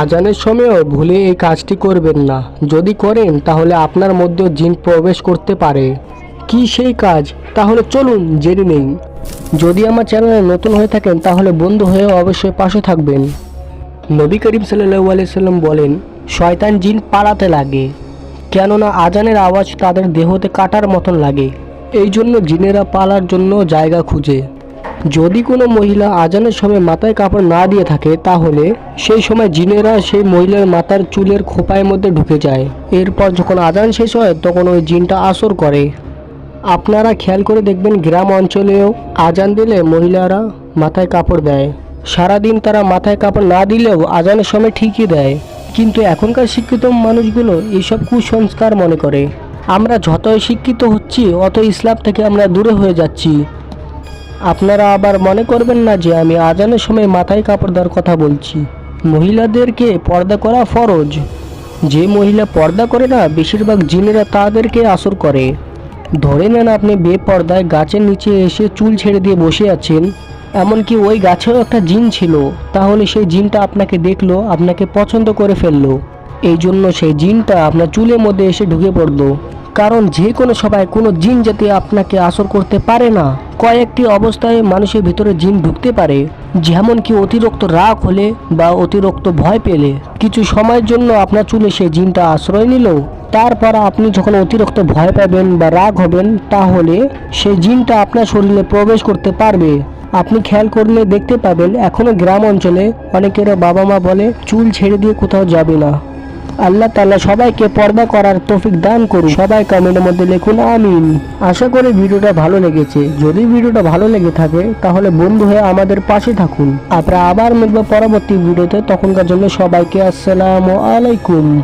আজানের সময়ও ভুলে এই কাজটি করবেন না। যদি করেন, তাহলে আপনার মধ্যেও জিন প্রবেশ করতে পারে। কি সেই কাজ? তাহলে চলুন, জেনে নেই। যদি আমার চ্যানেলে নতুন হয়ে থাকেন, তাহলে বন্ধু হয়ে অবশ্যই পাশে থাকবেন। নবী করিম সাল্লাহু আলাইসাল্লাম বলেন, শয়তান জিন পালাতে লাগে, কেননা আজানের আওয়াজ তাদের দেহতে কাটার মতন লাগে। এই জন্য জিনেরা পালার জন্য জায়গা খুঁজে। যদি কোনো মহিলা আজানের সময় মাথায় কাপড় না দিয়ে থাকে, তাহলে সেই সময় জিনেরা সেই মহিলার মাথার চুলের খোপায়ের মধ্যে ঢুকে যায়। এরপর যখন আজান শেষ হয়, তখন ওই জিনটা আসর করে। আপনারা খেয়াল করে দেখবেন, গ্রাম অঞ্চলেও আজান দিলে মহিলারা মাথায় কাপড় দেয়। সারাদিন তারা মাথায় কাপড় না দিলেও আজানের সময় ঠিকই দেয়। কিন্তু এখনকার শিক্ষিত মানুষগুলো এইসব কুসংস্কার মনে করে। আমরা যতই শিক্ষিত হচ্ছি অত ইসলাম থেকে আমরা দূরে হয়ে যাচ্ছি। আপনারা আবার মনে করবেন না যে আমি আজানের সময় মাথায় কাপড় দেওয়ার কথা বলছি। মহিলাদেরকে পর্দা করা ফরজ। যে মহিলা পর্দা করে না, বেশিরভাগ জিনেরা তাদেরকে আসর করে। ধরে নেন আপনি বেপর্দায় গাছের নিচে এসে চুল ছেড়ে দিয়ে বসে আছেন, এমনকি ওই গাছেও একটা জিন ছিল। তাহলে সেই জিনটা আপনাকে দেখল, আপনাকে পছন্দ করে ফেলল। এই জন্য সেই জিনটা আপনার চুলের মধ্যে এসে ঢুকে পড়ল। কারণ যে কোনো সবাই কোনো জিন যাতে আপনাকে আসর করতে পারে না। কয়েকটি অবস্থায় মানুষের ভিতরে জিন ঢুকতে পারে যেমন কি অতিরিক্ত রাগ হলে বা অতিরিক্ত ভয় পেলে। কিছু সময়ের জন্য আপনার চুলে সেই জিনটা আশ্রয় নিল। তারপর আপনি যখন অতিরিক্ত ভয় পাবেন বা রাগ হবেন, তাহলে সেই জিনটা আপনার শরীরে প্রবেশ করতে পারবে। আপনি খেয়াল করলে দেখতে পাবেন, এখনও গ্রাম অঞ্চলে অনেকের বাবা মা বলে, চুল ছেড়ে দিয়ে কোথাও যাবে না। আল্লাহ তালা সবাইকে পর্দা করার তৌফিক দান করুন। সবাই কমেন্টের মধ্যে লিখুন, আমিন। আশা করি ভিডিওটা ভালো লেগেছে। যদি ভিডিওটা ভালো লেগে থাকে, তাহলে বন্ধু হয়ে আমাদের পাশে থাকুন। আপনারা আবার মিলবো পরবর্তী ভিডিওতে। তখনকার জন্য সবাইকে আসসালাম আলাইকুম।